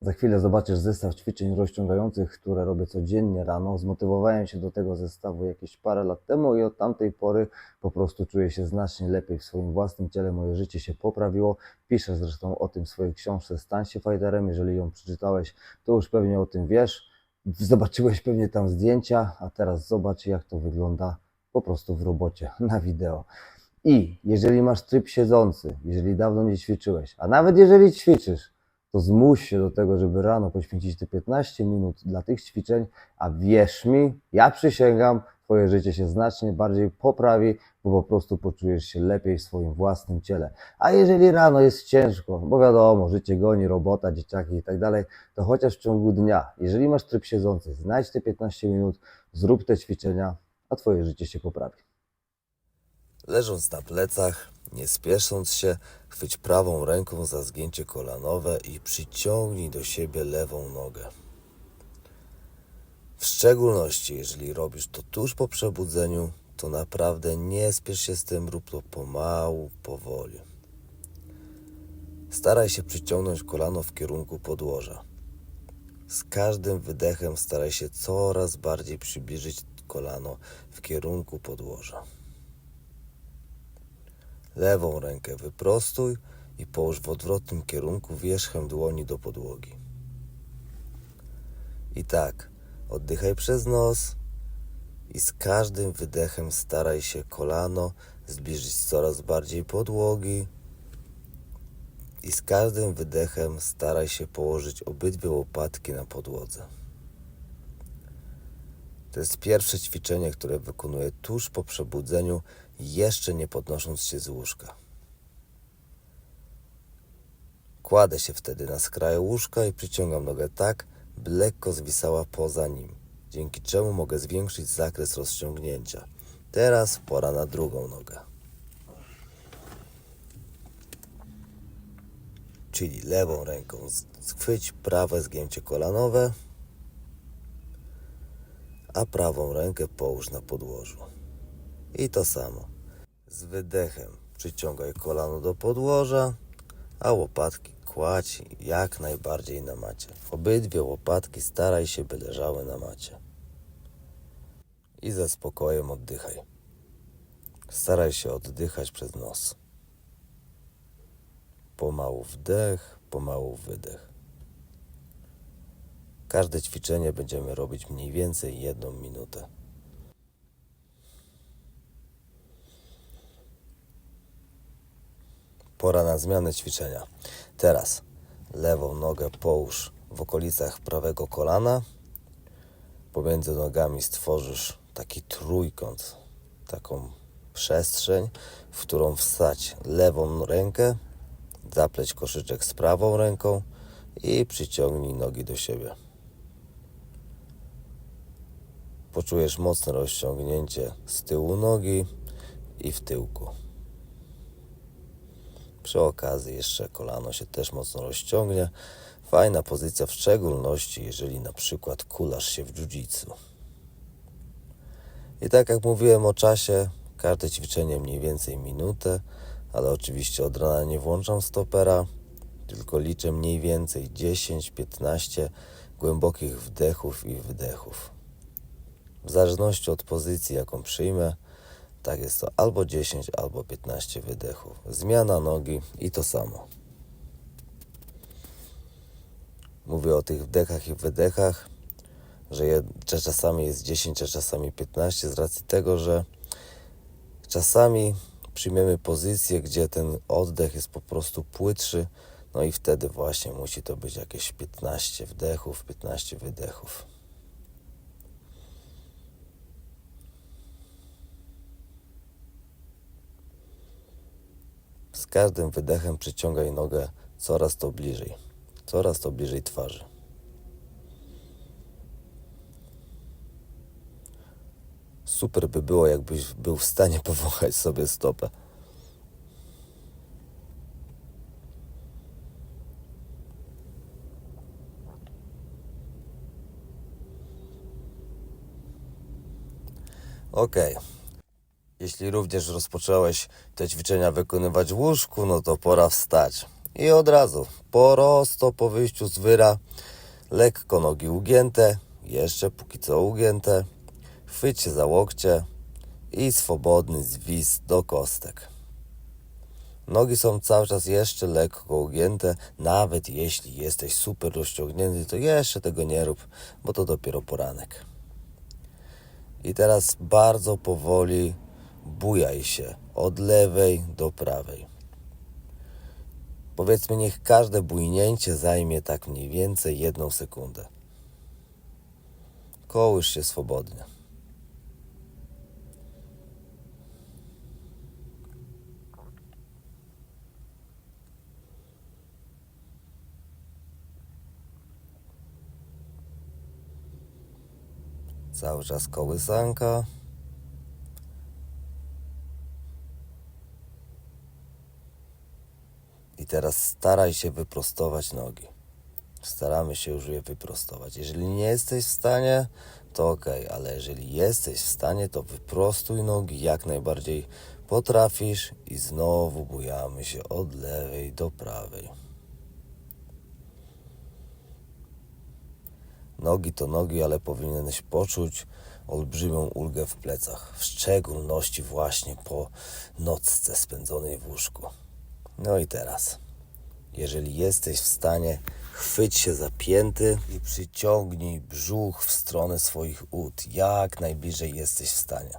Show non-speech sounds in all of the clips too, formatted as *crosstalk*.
Za chwilę zobaczysz zestaw ćwiczeń rozciągających, które robię codziennie rano. Zmotywowałem się do tego zestawu jakieś parę lat temu i od tamtej pory po prostu czuję się znacznie lepiej w swoim własnym ciele. Moje życie się poprawiło. Piszę zresztą o tym w swojej książce Stań się fighterem. Jeżeli ją przeczytałeś, to już pewnie o tym wiesz. Zobaczyłeś pewnie tam zdjęcia, a teraz zobacz jak to wygląda po prostu w robocie, na wideo. I jeżeli masz tryb siedzący, jeżeli dawno nie ćwiczyłeś, a nawet jeżeli ćwiczysz, to zmuś się do tego, żeby rano poświęcić te 15 minut dla tych ćwiczeń, a wierz mi, ja przysięgam, Twoje życie się znacznie bardziej poprawi, bo po prostu poczujesz się lepiej w swoim własnym ciele. A jeżeli rano jest ciężko, bo wiadomo, życie goni, robota, dzieciaki i tak dalej, to chociaż w ciągu dnia, jeżeli masz tryb siedzący, znajdź te 15 minut, zrób te ćwiczenia, a Twoje życie się poprawi. Leżąc na plecach, nie spiesząc się, chwyć prawą ręką za zgięcie kolanowe i przyciągnij do siebie lewą nogę. W szczególności, jeżeli robisz to tuż po przebudzeniu, to naprawdę nie spiesz się z tym, rób to pomału, powoli. Staraj się przyciągnąć kolano w kierunku podłoża. Z każdym wydechem staraj się coraz bardziej przybliżyć kolano w kierunku podłoża. Lewą rękę wyprostuj i połóż w odwrotnym kierunku wierzchem dłoni do podłogi. I tak, oddychaj przez nos i z każdym wydechem staraj się kolano zbliżyć coraz bardziej podłogi. I z każdym wydechem staraj się położyć obydwie łopatki na podłodze. To jest pierwsze ćwiczenie, które wykonuję tuż po przebudzeniu, jeszcze nie podnosząc się z łóżka. Kładę się wtedy na skraju łóżka i przyciągam nogę tak, by lekko zwisała poza nim, dzięki czemu mogę zwiększyć zakres rozciągnięcia. Teraz pora na drugą nogę. Czyli lewą ręką schwyć prawe zgięcie kolanowe, a prawą rękę połóż na podłożu. I to samo. Z wydechem przyciągaj kolano do podłoża, a łopatki kładź jak najbardziej na macie. Obydwie łopatki staraj się, by leżały na macie. I ze spokojem oddychaj. Staraj się oddychać przez nos. Pomału wdech, pomału wydech. Każde ćwiczenie będziemy robić mniej więcej jedną minutę. Pora na zmianę ćwiczenia. Teraz lewą nogę połóż w okolicach prawego kolana. Pomiędzy nogami stworzysz taki trójkąt, taką przestrzeń, w którą wstać lewą rękę, zapleć koszyczek z prawą ręką i przyciągnij nogi do siebie. Poczujesz mocne rozciągnięcie z tyłu nogi i w tyłku. Przy okazji jeszcze kolano się też mocno rozciągnie. Fajna pozycja, w szczególności jeżeli na przykład kulasz się w jiu-jitsu. I tak jak mówiłem o czasie, każde ćwiczenie mniej więcej minutę, ale oczywiście od rana nie włączam stopera, tylko liczę mniej więcej 10-15 głębokich wdechów i wydechów. W zależności od pozycji, jaką przyjmę, tak jest to albo 10, albo 15 wydechów. Zmiana nogi i to samo. Mówię o tych wdechach i wydechach, że, je, że czasami jest 10, a czasami 15, z racji tego, że czasami przyjmiemy pozycję, gdzie ten oddech jest po prostu płytszy, no i wtedy właśnie musi to być jakieś 15 wdechów, 15 wydechów. Z każdym wydechem przyciągaj nogę coraz to bliżej, coraz to bliżej twarzy. Super by było, jakbyś był w stanie *laughs* powąchać sobie stopę. Okej. Jeśli również rozpocząłeś te ćwiczenia wykonywać w łóżku, no to pora wstać. I od razu, prosto po wyjściu z wyra, lekko nogi ugięte, jeszcze póki co ugięte, chwyć się za łokcie i swobodny zwis do kostek. Nogi są cały czas jeszcze lekko ugięte, nawet jeśli jesteś super rozciągnięty, to jeszcze tego nie rób, bo to dopiero poranek. I teraz bardzo powoli bujaj się od lewej do prawej. Powiedzmy, niech każde bujnięcie zajmie tak mniej więcej jedną sekundę. Kołysz się swobodnie. Cały czas kołysanka. Teraz staraj się wyprostować nogi. Staramy się już je wyprostować. Jeżeli nie jesteś w stanie, to ok, ale jeżeli jesteś w stanie, to wyprostuj nogi jak najbardziej potrafisz i znowu bujamy się od lewej do prawej. Nogi to nogi, ale powinieneś poczuć olbrzymią ulgę w plecach, w szczególności właśnie po nocce spędzonej w łóżku. No i teraz, jeżeli jesteś w stanie, chwyć się za pięty i przyciągnij brzuch w stronę swoich ud, jak najbliżej jesteś w stanie.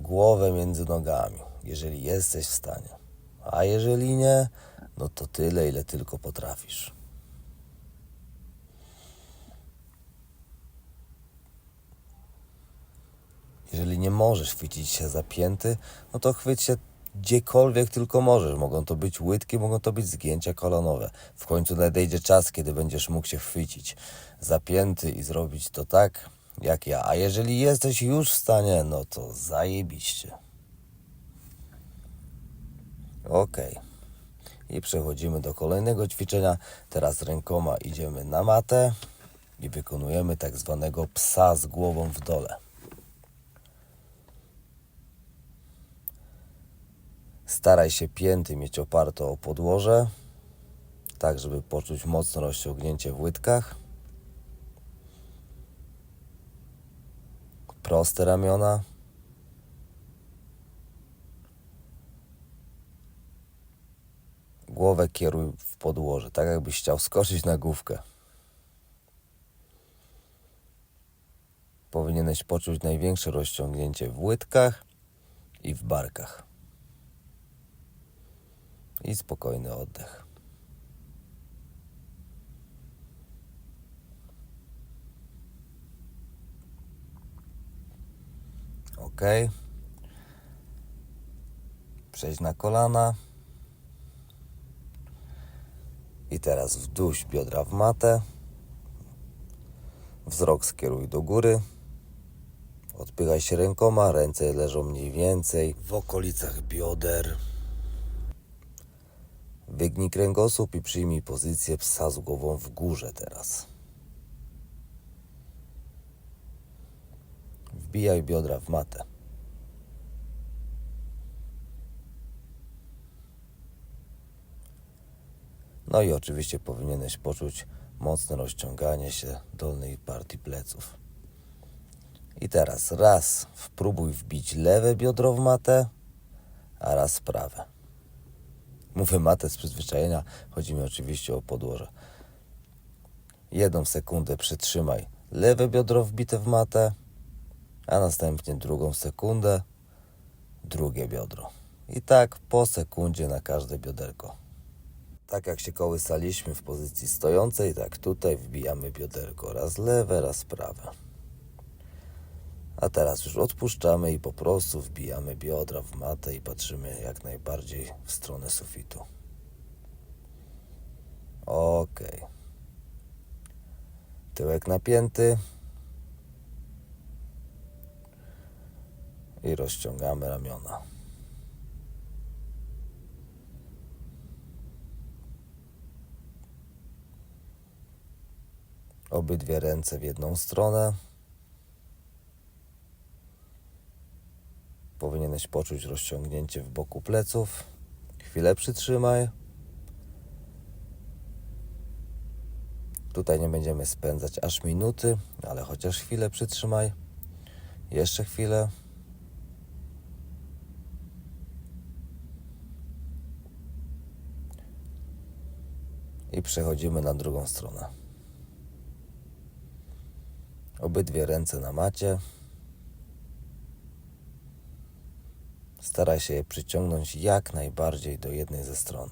Głowę między nogami, jeżeli jesteś w stanie. A jeżeli nie, no to tyle, ile tylko potrafisz. Jeżeli nie możesz chwycić się za pięty, no to chwyć się gdziekolwiek tylko możesz. Mogą to być łydki, mogą to być zgięcia kolonowe. W końcu nadejdzie czas, kiedy będziesz mógł się chwycić za pięty i zrobić to tak, jak ja. A jeżeli jesteś już w stanie, no to zajebiście. Okej. I przechodzimy do kolejnego ćwiczenia. Teraz rękoma idziemy na matę i wykonujemy tak zwanego psa z głową w dole. Staraj się pięty mieć oparte o podłoże, tak żeby poczuć mocne rozciągnięcie w łydkach. Proste ramiona. Głowę kieruj w podłoże, tak jakbyś chciał skoczyć na główkę. Powinieneś poczuć największe rozciągnięcie w łydkach i w barkach i spokojny oddech. Ok. Przejdź na kolana. I teraz wduś biodra w matę. Wzrok skieruj do góry. Odpychaj się rękoma, ręce leżą mniej więcej w okolicach bioder. Wygnij kręgosłup i przyjmij pozycję psa z głową w górze teraz. Wbijaj biodra w matę. No i oczywiście powinieneś poczuć mocne rozciąganie się dolnej partii pleców. I teraz raz spróbuj wbić lewe biodro w matę, a raz prawe. Mówię matę z przyzwyczajenia, chodzi mi oczywiście o podłoże. Jedną sekundę przytrzymaj lewe biodro wbite w matę, a następnie drugą sekundę drugie biodro. I tak po sekundzie na każde bioderko. Tak jak się kołysaliśmy w pozycji stojącej, tak tutaj wbijamy bioderko raz lewe, raz prawe. A teraz już odpuszczamy i po prostu wbijamy biodra w matę i patrzymy jak najbardziej w stronę sufitu. Ok. Tyłek napięty. I rozciągamy ramiona. Obydwie ręce w jedną stronę. Powinieneś poczuć rozciągnięcie w boku pleców. Chwilę przytrzymaj. Tutaj nie będziemy spędzać aż minuty, ale chociaż chwilę przytrzymaj. Jeszcze chwilę. I przechodzimy na drugą stronę. Obydwie ręce na macie. Staraj się je przyciągnąć jak najbardziej do jednej ze stron.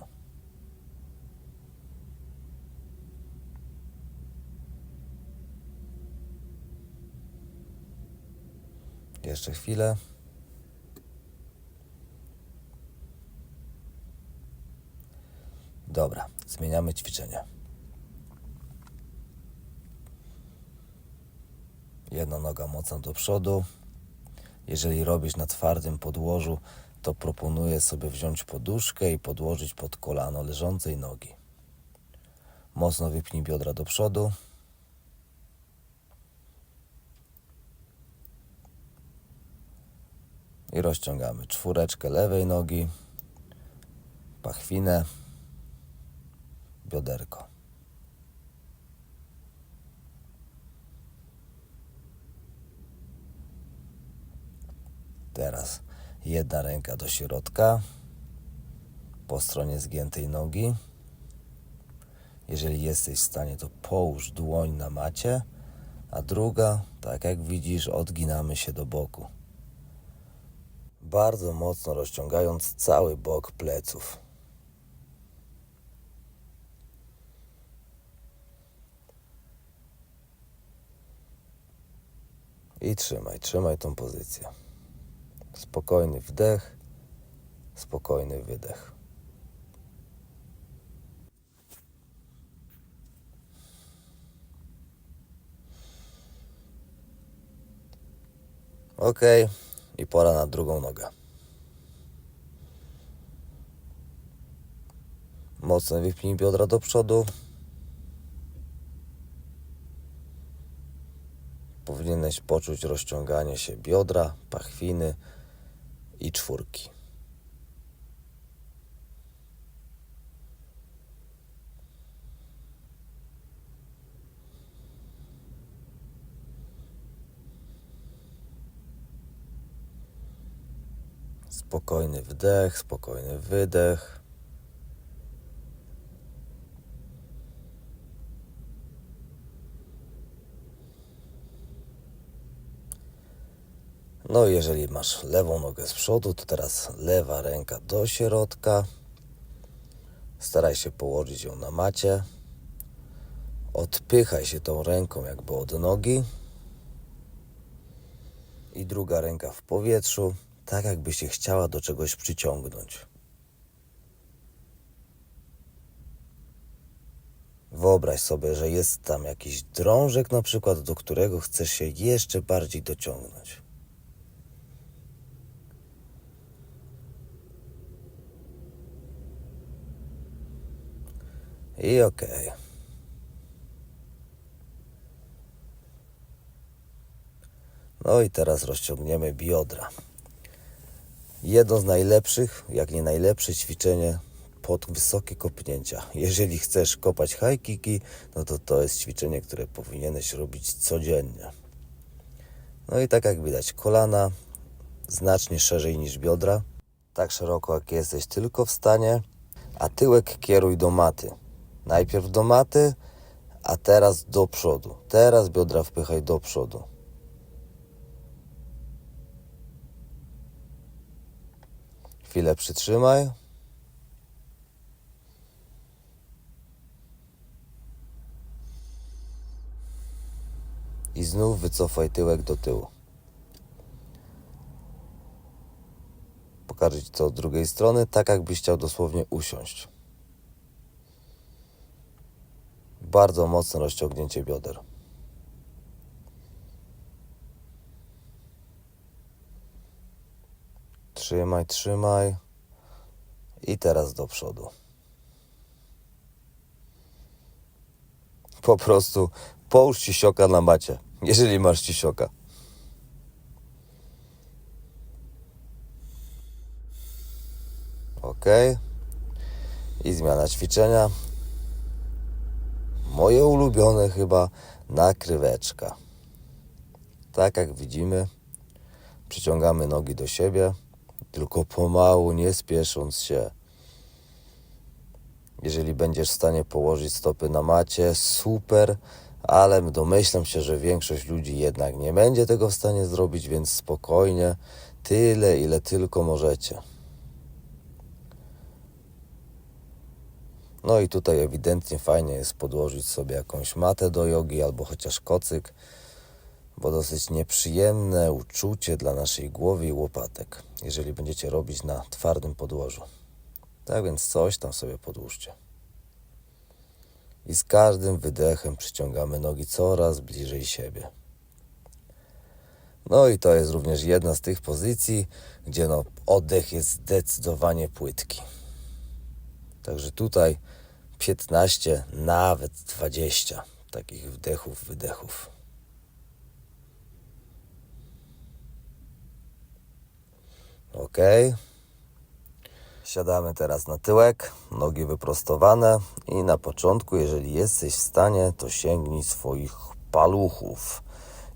Jeszcze chwilę. Dobra, zmieniamy ćwiczenie. Jedna noga mocno do przodu. Jeżeli robisz na twardym podłożu, to proponuję sobie wziąć poduszkę i podłożyć pod kolano leżącej nogi. Mocno wypnij biodra do przodu. I rozciągamy czwóreczkę lewej nogi, pachwinę, bioderko. Teraz jedna ręka do środka po stronie zgiętej nogi. Jeżeli jesteś w stanie, to połóż dłoń na macie, a druga, tak jak widzisz, odginamy się do boku. Bardzo mocno rozciągając cały bok pleców. I trzymaj, trzymaj tą pozycję. Spokojny wdech, spokojny wydech. Ok, i pora na drugą nogę. Mocno wypnij biodra do przodu. Powinieneś poczuć rozciąganie się biodra, pachwiny i czwórki. Spokojny wdech, spokojny wydech. No jeżeli masz lewą nogę z przodu, to teraz lewa ręka do środka. Staraj się położyć ją na macie. Odpychaj się tą ręką jakby od nogi. I druga ręka w powietrzu, tak jakby się chciała do czegoś przyciągnąć. Wyobraź sobie, że jest tam jakiś drążek, na przykład, do którego chcesz się jeszcze bardziej dociągnąć. I okej. No i teraz rozciągniemy biodra. Jedno z najlepszych, jak nie najlepsze ćwiczenie pod wysokie kopnięcia. Jeżeli chcesz kopać high kicki, no to to jest ćwiczenie, które powinieneś robić codziennie. No i tak jak widać, kolana znacznie szerzej niż biodra, tak szeroko jak jesteś tylko w stanie, a tyłek kieruj do maty. Najpierw do maty, a teraz do przodu. Teraz biodra wpychaj do przodu. Chwilę przytrzymaj. I znów wycofaj tyłek do tyłu. Pokażę Ci to od drugiej strony, tak jakbyś chciał dosłownie usiąść. Bardzo mocne rozciągnięcie bioder. Trzymaj, trzymaj. I teraz do przodu. Po prostu połóż cisioka na macie, jeżeli masz cisioka. Ok. i zmiana ćwiczenia. Moje ulubione chyba nakryweczka. Tak jak widzimy, przyciągamy nogi do siebie, tylko pomału, nie spiesząc się. Jeżeli będziesz w stanie położyć stopy na macie, super, ale domyślam się, że większość ludzi jednak nie będzie tego w stanie zrobić, więc spokojnie, tyle ile tylko możecie. No i tutaj ewidentnie fajnie jest podłożyć sobie jakąś matę do jogi albo chociaż kocyk, bo dosyć nieprzyjemne uczucie dla naszej głowy i łopatek, jeżeli będziecie robić na twardym podłożu. Tak więc coś tam sobie podłóżcie. I z każdym wydechem przyciągamy nogi coraz bliżej siebie. No i to jest również jedna z tych pozycji, gdzie no oddech jest zdecydowanie płytki. Także tutaj 15, nawet 20 takich wdechów, wydechów. Ok. Siadamy teraz na tyłek, nogi wyprostowane i na początku, jeżeli jesteś w stanie, to sięgnij swoich paluchów.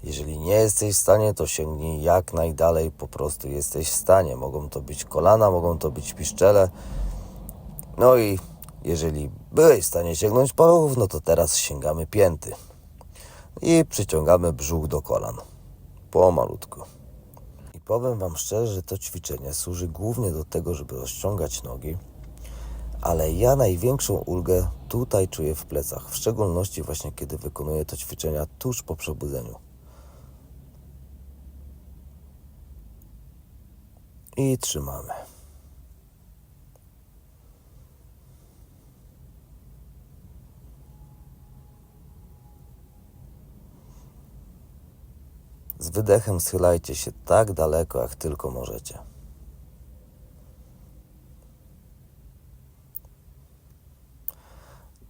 Jeżeli nie jesteś w stanie, to sięgnij jak najdalej po prostu jesteś w stanie. Mogą to być kolana, mogą to być piszczele. No i jeżeli byłeś w stanie sięgnąć paluchów, no to teraz sięgamy pięty. I przyciągamy brzuch do kolan. Pomalutku. I powiem Wam szczerze, że to ćwiczenie służy głównie do tego, żeby rozciągać nogi, ale ja największą ulgę tutaj czuję w plecach, w szczególności właśnie kiedy wykonuję to ćwiczenia tuż po przebudzeniu. I trzymamy. Z wydechem schylajcie się tak daleko, jak tylko możecie.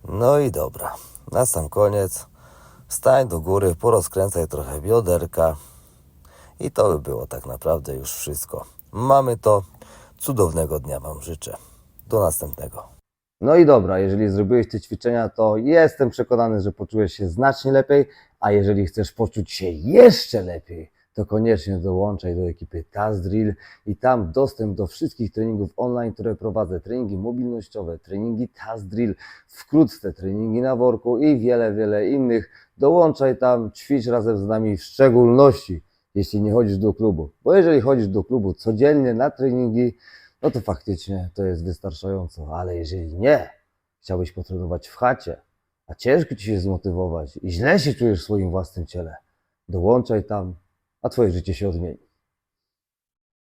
No i dobra. Na sam koniec wstań do góry, porozkręcaj trochę bioderka i to by było tak naprawdę już wszystko. Mamy to. Cudownego dnia Wam życzę. Do następnego. No i dobra, jeżeli zrobiłeś te ćwiczenia, to jestem przekonany, że poczujesz się znacznie lepiej, a jeżeli chcesz poczuć się jeszcze lepiej, to koniecznie dołączaj do ekipy TaskDrill i tam dostęp do wszystkich treningów online, które prowadzę, treningi mobilnościowe, treningi TaskDrill, wkrótce treningi na worku i wiele, wiele innych. Dołączaj tam, ćwicz razem z nami, w szczególności jeśli nie chodzisz do klubu, bo jeżeli chodzisz do klubu codziennie na treningi, no to faktycznie to jest wystarczająco, ale jeżeli nie, chciałbyś potrenować w chacie, a ciężko ci się zmotywować i źle się czujesz w swoim własnym ciele, dołączaj tam, a twoje życie się odmieni.